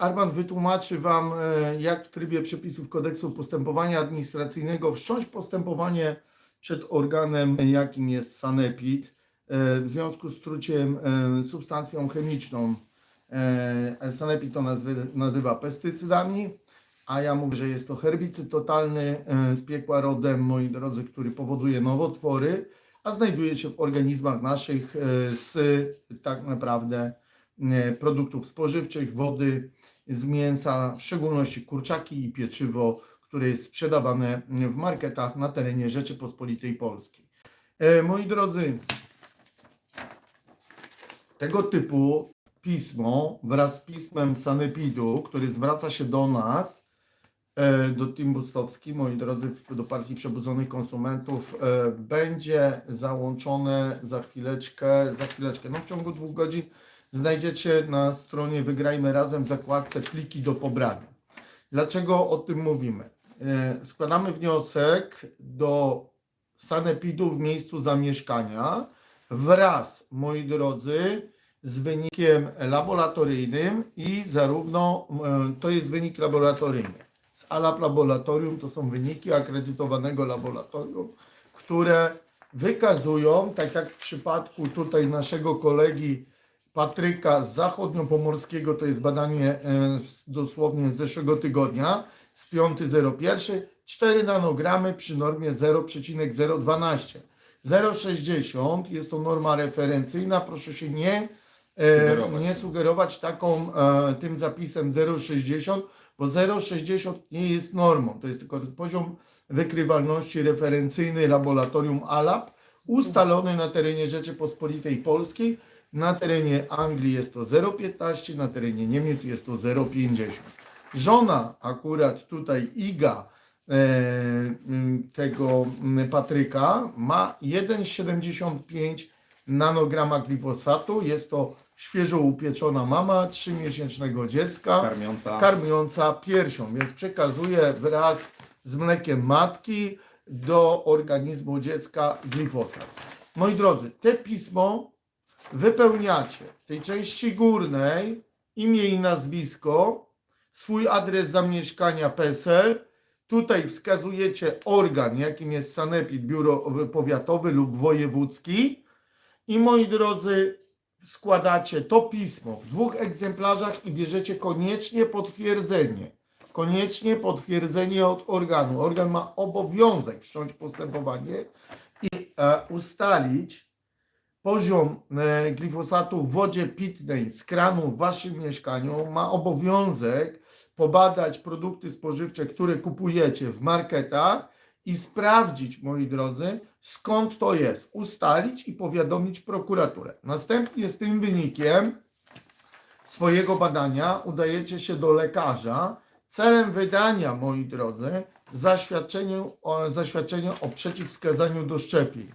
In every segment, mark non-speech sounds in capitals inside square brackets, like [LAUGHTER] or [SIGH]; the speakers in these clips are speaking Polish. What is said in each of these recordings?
Armand wytłumaczy Wam, e, jak w trybie przepisów kodeksu postępowania administracyjnego wszcząć postępowanie przed organem, jakim jest sanepid, e, w związku z truciem e, substancją chemiczną. Sanepid to nazwy, nazywa pestycydami, a ja mówię, że jest to herbicyd totalny z piekła rodem, moi drodzy, który powoduje nowotwory, a znajduje się w organizmach naszych z tak naprawdę produktów spożywczych, wody, z mięsa, w szczególności kurczaki i pieczywo, które jest sprzedawane w marketach na terenie Rzeczypospolitej Polskiej. E, Moi drodzy, tego typu pismo wraz z pismem Sanepidu, który zwraca się do nas, e, do Team Bustowski, moi drodzy, do Partii Przebudzonych Konsumentów, e, będzie załączone za chwileczkę, za chwileczkę, no w ciągu dwóch godzin znajdziecie na stronie Wygrajmy Razem w zakładce pliki do pobrania. Dlaczego o tym mówimy? E, Składamy wniosek do Sanepidu w miejscu zamieszkania wraz, moi drodzy, z wynikiem laboratoryjnym i zarówno e, to jest wynik laboratoryjny. Z ALAP Laboratorium to są wyniki akredytowanego laboratorium, które wykazują, tak jak w przypadku tutaj naszego kolegi Patryka z zachodniopomorskiego, to jest badanie e, dosłownie z zeszłego tygodnia, z 5.01, 4 nanogramy przy normie 0,012. 0,60 jest to norma referencyjna, proszę się nie, e, Sugerować. nie sugerować taką, e, tym zapisem 0,60, bo 0,60 nie jest normą, to jest tylko poziom wykrywalności referencyjny laboratorium ALAP, ustalony na terenie Rzeczypospolitej Polskiej, na terenie Anglii jest to 0,15, na terenie Niemiec jest to 0,50. Żona akurat tutaj Iga e, tego Patryka ma 1,75 nanograma glifosatu. Jest to świeżo upieczona mama 3-miesięcznego dziecka karmiąca. karmiąca piersią, więc przekazuje wraz z mlekiem matki do organizmu dziecka glifosat. Moi drodzy, te pismo wypełniacie w tej części górnej imię i nazwisko, swój adres zamieszkania PESEL, tutaj wskazujecie organ, jakim jest Sanepid, biuro powiatowy lub wojewódzki i moi drodzy, składacie to pismo w dwóch egzemplarzach i bierzecie koniecznie potwierdzenie. Koniecznie potwierdzenie od organu. Organ ma obowiązek wszcząć postępowanie i e, ustalić poziom e, glifosatu w wodzie pitnej z kranu w waszym mieszkaniu. Ma obowiązek pobadać produkty spożywcze, które kupujecie w marketach i sprawdzić, moi drodzy, skąd to jest, ustalić i powiadomić prokuraturę. Następnie z tym wynikiem swojego badania udajecie się do lekarza celem wydania, moi drodzy, zaświadczenia o, zaświadczenia o przeciwwskazaniu do szczepień.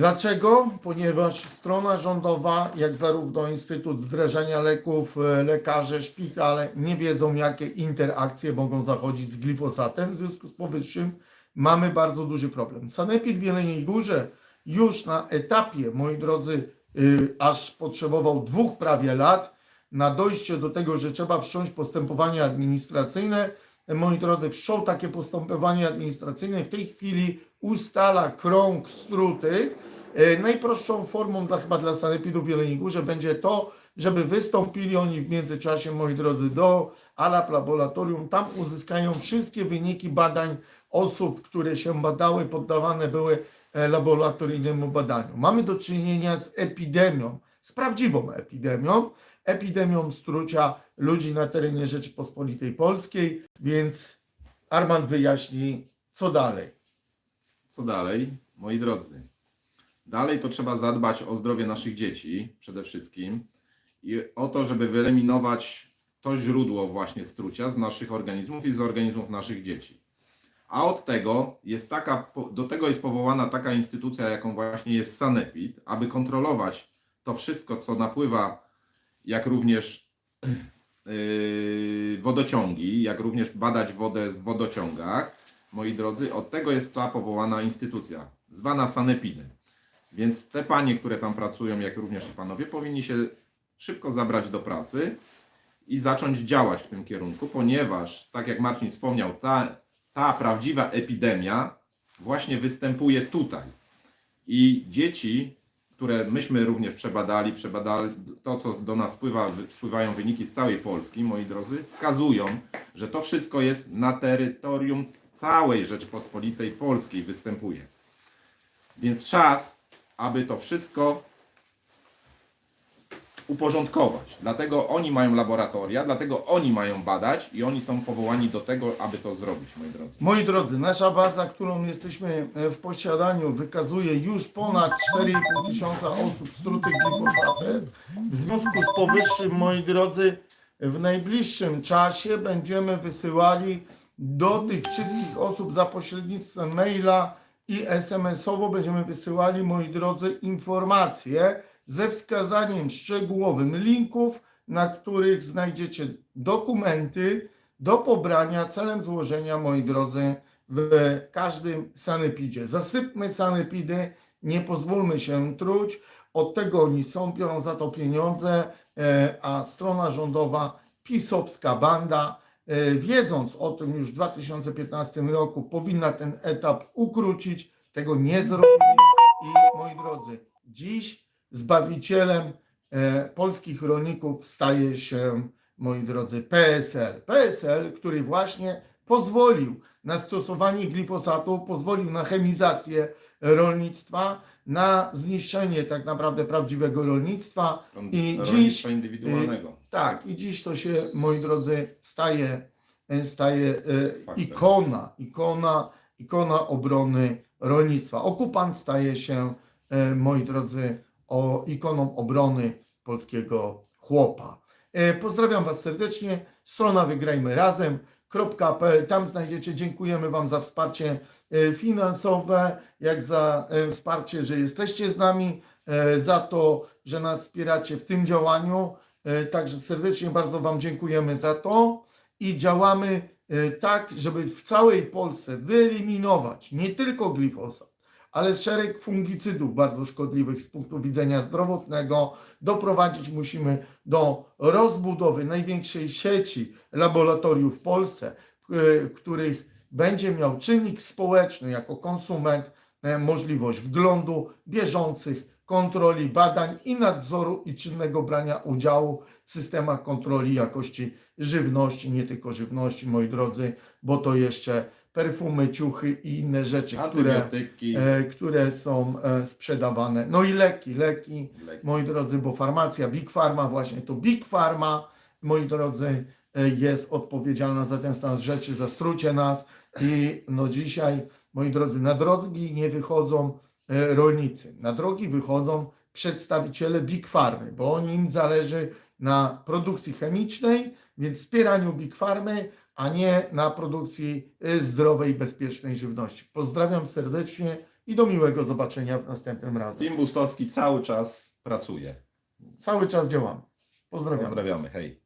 Dlaczego? Ponieważ strona rządowa, jak zarówno Instytut Wdrażania Leków, e, lekarze, szpitale nie wiedzą, jakie interakcje mogą zachodzić z glifosatem. W związku z powyższym mamy bardzo duży problem. Sanepid w Jeleniej Górze już na etapie, moi drodzy, y, aż potrzebował dwóch prawie lat na dojście do tego, że trzeba wszcząć postępowanie administracyjne. Moi drodzy, wszczął takie postępowanie administracyjne. W tej chwili ustala krąg struty. E, Najprostszą formą dla, chyba dla sanepidów w Jeleniej Górze będzie to, żeby wystąpili oni w międzyczasie, moi drodzy, do ALAP Laboratorium. Tam uzyskają wszystkie wyniki badań osób, które się badały, poddawane były e, laboratoryjnemu badaniu. Mamy do czynienia z epidemią, z prawdziwą epidemią, epidemią strucia ludzi na terenie Rzeczypospolitej Polskiej, więc Armand wyjaśni, co dalej. Co dalej? Moi drodzy, dalej to trzeba zadbać o zdrowie naszych dzieci przede wszystkim i o to, żeby wyeliminować to źródło właśnie strucia z naszych organizmów i z organizmów naszych dzieci. A od tego jest taka, do tego jest powołana taka instytucja, jaką właśnie jest Sanepid, aby kontrolować to wszystko, co napływa, jak również [CLEARS THROAT] yy, wodociągi, jak również badać wodę w wodociągach. Moi drodzy, od tego jest ta powołana instytucja, zwana Sanepidem. Więc te panie, które tam pracują, jak również i panowie, powinni się szybko zabrać do pracy i zacząć działać w tym kierunku, ponieważ, tak jak Marcin wspomniał, ta, ta prawdziwa epidemia właśnie występuje tutaj. I dzieci, które myśmy również przebadali, przebadali to, co do nas spływa, spływają wyniki z całej Polski, moi drodzy, wskazują, że to wszystko jest na terytorium całej Rzeczpospolitej Polskiej występuje. Więc czas, aby to wszystko uporządkować. Dlatego oni mają laboratoria, dlatego oni mają badać i oni są powołani do tego, aby to zrobić, moi drodzy. Moi drodzy, nasza baza, którą jesteśmy e, w posiadaniu, wykazuje już ponad 4,5 tysiąca osób strutych glifosatem. W związku z powyższym, moi drodzy, w najbliższym czasie będziemy wysyłali do tych wszystkich osób za pośrednictwem maila i SMS-owo będziemy wysyłali, moi drodzy, informacje ze wskazaniem szczegółowym linków, na których znajdziecie dokumenty do pobrania celem złożenia, moi drodzy, w każdym sanepidzie. Zasypmy sanepidy, nie pozwólmy się truć. Od tego oni są, biorą za to pieniądze, e, a strona rządowa, pisowska banda, wiedząc o tym już w 2015 roku, powinna ten etap ukrócić. Tego nie zrobili. I moi drodzy, dziś zbawicielem e, polskich rolników staje się, moi drodzy, PSL. PSL, który właśnie pozwolił na stosowanie glifosatu, pozwolił na chemizację rolnictwa, na zniszczenie tak naprawdę prawdziwego rolnictwa. I dziś, rolnictwa indywidualnego. tak, i dziś to się, moi drodzy, staje, e, staje Faktem. ikona, ikona, ikona obrony rolnictwa. Okupant staje się, moi drodzy, o ikoną obrony polskiego chłopa. Pozdrawiam Was serdecznie. Strona wygrajmy razem.pl. Tam znajdziecie. Dziękujemy Wam za wsparcie e, finansowe, jak za e, wsparcie, że jesteście z nami, e, za to, że nas wspieracie w tym działaniu. Także serdecznie bardzo Wam dziękujemy za to i działamy tak, żeby w całej Polsce wyeliminować nie tylko glifosat, ale szereg fungicydów bardzo szkodliwych z punktu widzenia zdrowotnego. Doprowadzić musimy do rozbudowy największej sieci laboratoriów w Polsce, w których będzie miał czynnik społeczny jako konsument e, możliwość wglądu, bieżących kontroli, badań i nadzoru i czynnego brania udziału w systemach kontroli jakości żywności, nie tylko żywności, moi drodzy, bo to jeszcze perfumy, ciuchy i inne rzeczy, które, e, które są e, sprzedawane. No i leki, leki, leki. moi drodzy, bo farmacja, Big Pharma, właśnie to Big Pharma, moi drodzy, e, jest odpowiedzialna za ten stan rzeczy, za strucie nas i no dzisiaj, moi drodzy, na drogi nie wychodzą e, rolnicy, na drogi wychodzą przedstawiciele Big Farmy, bo oni im zależy na produkcji chemicznej, więc wspieraniu Big Farmy, a nie na produkcji e, zdrowej, bezpiecznej żywności. Pozdrawiam serdecznie i do miłego zobaczenia w następnym razem. Team Bustowski cały czas pracuje. Cały czas działamy. Pozdrawiam. Pozdrawiamy, hej.